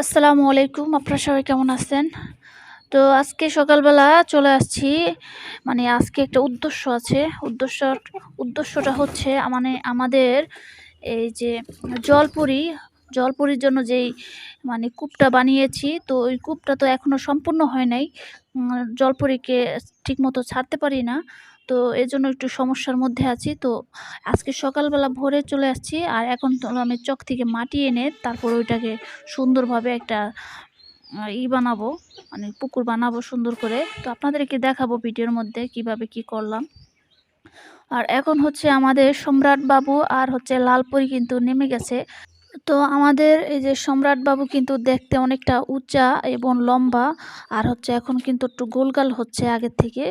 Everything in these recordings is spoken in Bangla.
আসসালামু আলাইকুম। আপনারা সবাই কেমন আছেন? তো আজকে সকালবেলা চলে আসছি। মানে আজকে একটা উদ্দেশ্য আছে। উদ্দেশ্য, উদ্দেশ্যটা হচ্ছে মানে আমাদের এই যে জলপুরি, জলপুরির জন্য যেই মানে কূপটা বানিয়েছি, তো ওই কূপটা তো এখনও সম্পূর্ণ হয় নাই। জলপুরিকে ঠিকমতো ছাড়তে পারি না। তো এর জন্য একটু সমস্যার মধ্যে আছি। তো আজকে সকালবেলা ভোরে চলে আসছি আর এখন আমি চক থেকে মাটি এনে তারপর ওইটাকে সুন্দরভাবে একটা ই বানাবো মানে পুকুর বানাবো সুন্দর করে। তো আপনাদেরকে দেখাবো ভিডিওর মধ্যে কীভাবে কি করলাম। আর এখন হচ্ছে আমাদের সম্রাট বাবু আর হচ্ছে লালপুরি কিন্তু নেমে গেছে। তো আমাদের এই যে সম্রাট বাবু কিন্তু দেখতে অনেকটা উঁচা এবং লম্বা, আর হচ্ছে এখন কিন্তু একটু গোলগাল হচ্ছে আগের থেকে।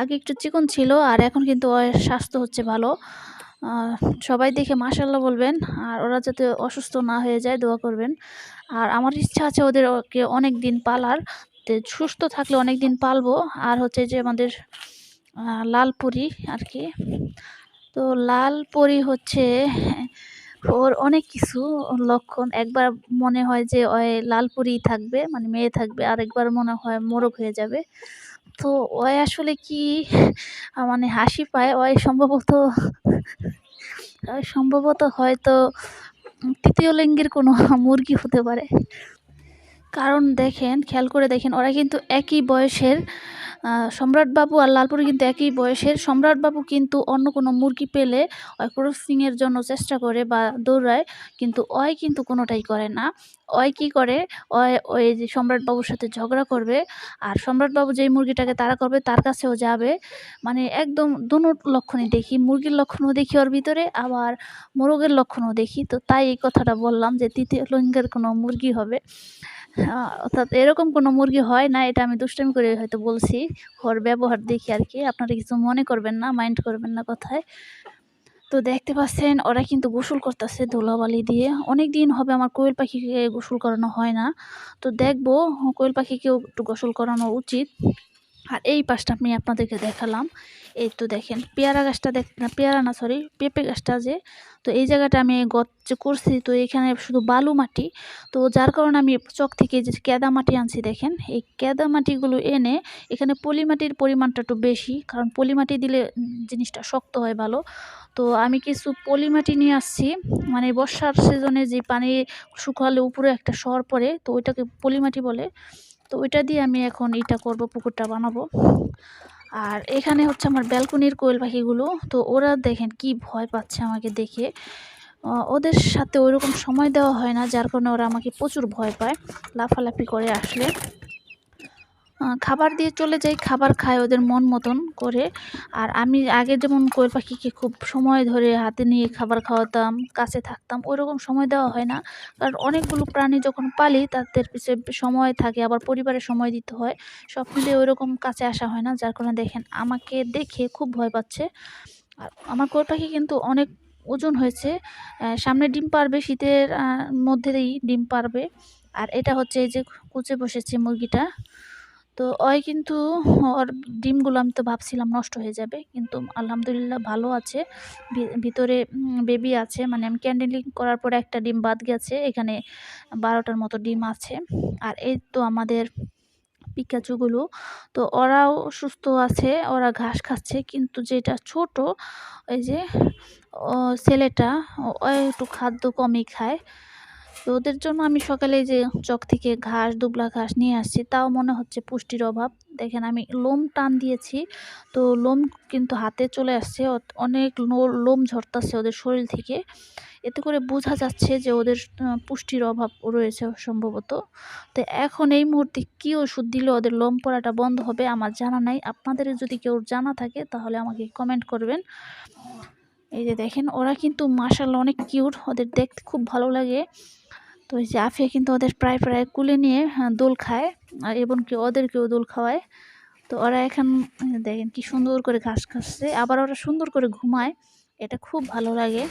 আগে একটু চিকন ছিল, আর এখন কিন্তু স্বাস্থ্য হচ্ছে ভালো। সবাই দেখে মাসাল্লাহ বলবেন, আর ওরা যাতে অসুস্থ না হয়ে যায়, দোয়া করবেন। আর আমার ইচ্ছা আছে ওদেরকে অনেক দিন পালার। সুস্থ থাকলে অনেক দিন পালবো। আর হচ্ছে যে আমাদের লালপুরি আর কি। তো লালপরি হচ্ছে ওর অনেক কিছু লক্ষণ। একবার মনে হয় যে, ওই লালপুরি থাকবে মানে মেয়ে থাকবে আর একবার মনে হয় মোরগ হয়ে যাবে। তো ওই আসলে কি মানে হাসি পায়? ওই সম্ভবত সম্ভবত হয়তো তৃতীয় লিঙ্গের কোনো মুরগি হতে পারে। কারণ দেখেন, খেয়াল করে দেখেন, ওরা কিন্তু একই বয়সের সম্রাটবাবু আর লালপুরি কিন্তু একই বয়সের। সম্রাটবাবু কিন্তু অন্য কোনো মুরগি পেলে ওই ক্রসিংয়ের জন্য চেষ্টা করে বা দৌড়ায়, কিন্তু অয় কিন্তু কোনোটাই করে না। অয় কি করে? ওই ওই যে সম্রাটবাবুর সাথে ঝগড়া করবে আর সম্রাটবাবু যেই মুরগিটাকে তারা করবে তার কাছেও যাবে। মানে একদম দুনো লক্ষণই দেখি, মুরগির লক্ষণও দেখি ওর ভিতরে, আবার মোরগের লক্ষণও দেখি। তো তাই এই কথাটা বললাম যে তৃতীয় লিঙ্গের কোনো মুরগি হবে। অর্থাৎ এরকম কোনো মুরগি হয় না, এটা আমি দুষ্টামি করে হয়তো বলছি। ওর ব্যবহার দেখি আর কি আপনারা কিছু মনে করবেন না মাইন্ড করবেন না কথায়। তো দেখতে পাচ্ছেন, ওরা কিন্তু গোসল করতেছে ধুলাবালি দিয়ে। অনেক দিন হবে আমার কোয়েল পাখিকে গোসল করানো হয় না। তো দেখব, কোয়েল পাখিকেও একটু গোসল করানো উচিত। আর এই পাশটা আমি আপনাদেরকে দেখালাম। এই তো দেখেন, পেয়ারা গাছটা দেখ, না, পেয়ারা না সরি পেঁপে গাছটা যে, তো এই জায়গাটা আমি গত করছি, তো এখানে শুধু বালু মাটি। তো যার কারণে আমি চক থেকে যে কেদা মাটি আনছি, দেখেন, এই কেদা মাটিগুলো এনে এখানে পলি মাটির পরিমাণটা একটু বেশি, কারণ পলি মাটি দিলে জিনিসটা শক্ত হয় ভালো। তো আমি কিছু পলি মাটি নিয়ে আসছি মানে বর্ষার সিজনে যে পানি শুকালে উপরে একটা শর পড়ে, তো ওইটাকে পলি মাটি বলে। তো ওইটা দিয়ে আমি এখন এটা করব, পুকুরটা বানাবো। আর এখানে হচ্ছে আমার ব্যালকনির কোয়েল পাখিগুলো। তো ওরা দেখেন কি ভয় পাচ্ছে আমাকে দেখে। ওদের সাথে ওইরকম সময় দেওয়া হয় না, যার কারণে ওরা আমাকে প্রচুর ভয় পায়, লাফালাফি করে আসলে। খাবার দিয়ে চলে যাই, খাবার খায় ওদের মন মতন করে। আর আমি আগে যেমন কোয়েল পাখিকে খুব সময় ধরে হাতে নিয়ে খাবার খাওয়াতাম, কাছে থাকতাম, ওইরকম সময় দেওয়া হয় না। কারণ অনেকগুলো প্রাণী যখন পালি, তাদের পিছে সময় থাকে, আবার পরিবারে সময় দিতে হয়। সব মিলিয়ে ওইরকম কাছে আসা হয় না, যার কারণে দেখেন আমাকে দেখে খুব ভয় পাচ্ছে। আর আমার কোয়েল পাখি কিন্তু অনেক ওজন হয়েছে। সামনে ডিম পারবে, শীতের মধ্যেই ডিম পারবে। আর এটা হচ্ছে এই যে কুচে বসেছে মুরগিটা। তো ওই কিন্তু ওর ডিমগুলো আমি তো ভাবছিলাম নষ্ট হয়ে যাবে। কিন্তু আলহামদুলিল্লাহ ভালো আছে। ভিতরে বেবি আছে। মানে আমি ক্যান্ডেলিং করার পরে একটা ডিম বাদ গেছে। এখানে বারোটার মতো ডিম আছে। আর এই তো আমাদের পিকাচুগুলো। তো ওরাও সুস্থ আছে। ওরা ঘাস খাচ্ছে। কিন্তু যেটা ছোট, ওই যে ছেলেটা একটু খাদ্য কমই খায়। তো ওদের জন্য আমি সকালে যে চক থেকে ঘাস, দুবলা ঘাস নিয়ে আসছি, তাও মনে হচ্ছে পুষ্টির অভাব। দেখেন আমি লোম টান দিয়েছি, তো লোম কিন্তু হাতে চলে আসছে অনেক লোম ঝরতাছে ওদের শরীর থেকে। এতে করে বোঝা যাচ্ছে যে ওদের পুষ্টির অভাব রয়েছে সম্ভবত। তো এখন এই মুহূর্তে কী ওষুধ দিলে ওদের লোম পড়াটা বন্ধ হবে আমার জানা নাই। আপনাদের যদি কেউ জানা থাকে তাহলে আমাকে কমেন্ট করবেন। এই যে দেখেন, ওরা কিন্তু মাশাল্লাহ অনেক কিউট, ওদের দেখতে খুব ভালো লাগে। তো এই যে আফিয়া কিন্তু ওদের প্রায় প্রায় কুলে নিয়ে হ্যাঁ, দোল খায়। আর এবং কি ওদেরকেও দোল খাওয়ায়। তো ওরা এখন দেখেন কি সুন্দর করে ঘাস খাচ্ছে। আবার ওরা সুন্দর করে ঘুমায়। এটা খুব ভালো লাগে।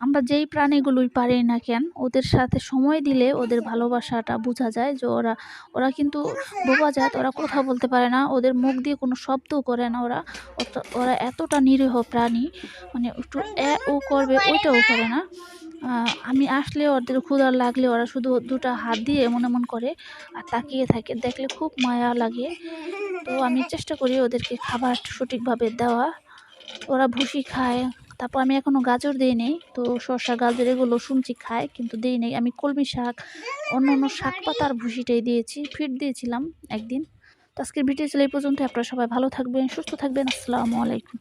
আমরা যেই প্রাণীগুলোই পারি না কেন ওদের সাথে সময় দিলে ওদের ভালোবাসাটা বোঝা যায় যে ওরা ওরা কিন্তু বোবা যায় ওরা কথা বলতে পারে না। ওদের মুখ দিয়ে কোনো শব্দও করে না ওরা। ওরা এতটা নিরীহ প্রাণী মানে একটু এ ও করবে ওইটাও করে না। আমি আসলে ওদের ক্ষুধা লাগলে ওরা শুধু দুটো হাত দিয়ে এমন এমন করে আর তাকিয়ে থাকে। দেখলে খুব মায়া লাগে। তো আমি চেষ্টা করি ওদেরকে খাবার সঠিকভাবে দেওয়া। ওরা ভুসি খায়। তারপর আমি এখনও গাজর দিই নেই। তো শসা গাজর এগুলো শুনছি খায়, কিন্তু দিই নেই। আমি কলমি শাক অন্য অন্য শাক পাতার ভুসিটাই দিয়েছি। ফিট দিয়েছিলাম একদিন। তো আজকের ভিডিও ছিল এই পর্যন্ত আপনারা সবাই ভালো থাকবেন, সুস্থ থাকবেন। আসসালামু আলাইকুম।